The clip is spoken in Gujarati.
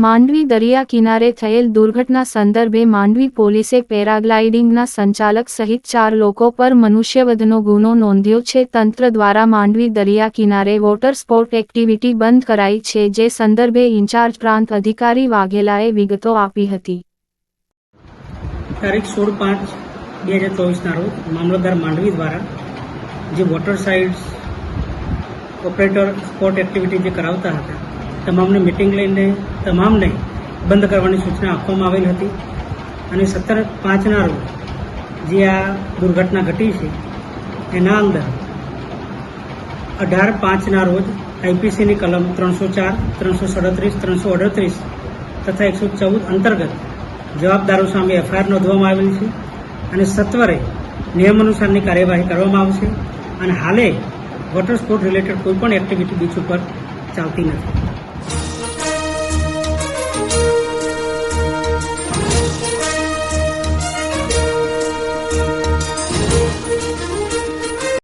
માંડવી દરિયા કિનારે થયેલ દુર્ઘટના સંદર્ભે માંડવી પોલીસે પેરાગ્લાઇડિંગના સંચાલક સહિત ચાર લોકો પર મનુષ્યવધનો ગુનો નોંધ્યો છે. તંત્ર દ્વારા માંડવી દરિયા કિનારે વોટર સ્પોર્ટ એક્ટિવિટી બંધ કરાઈ છે, જે સંદર્ભે ઇન્ચાર્જ પ્રાંત અધિકારી વાઘેલાએ વિગતો આપી હતી. તારીખ સોળ પાંચ બે હજાર ચોવીસના રોજ મામલતદાર માંડવી દ્વારા જે water sides operator sport activity જે કરાવતા હતા, તમામને મિટિંગ લઈને તમામને બંધ કરવાની સૂચના આપવામાં આવેલ હતી અને સત્તર પાંચના રોજ જે આ દુર્ઘટના ઘટી છે, એના અંદર અઢાર પાંચના રોજ આઈપીસીની કલમ ત્રણસો ચાર, ત્રણસો સડત્રીસ, ત્રણસો અડત્રીસ તથા એકસો ચૌદ અંતર્ગત જવાબદારો સામે એફઆઈઆર નોંધવામાં આવેલ છે અને સત્વરે નિયમ અનુસારની કાર્યવાહી કરવામાં આવશે અને હાલે વોટર સ્પોર્ટ રિલેટેડ કોઈપણ એક્ટિવિટી બીચ ઉપર ચાલતી નથી.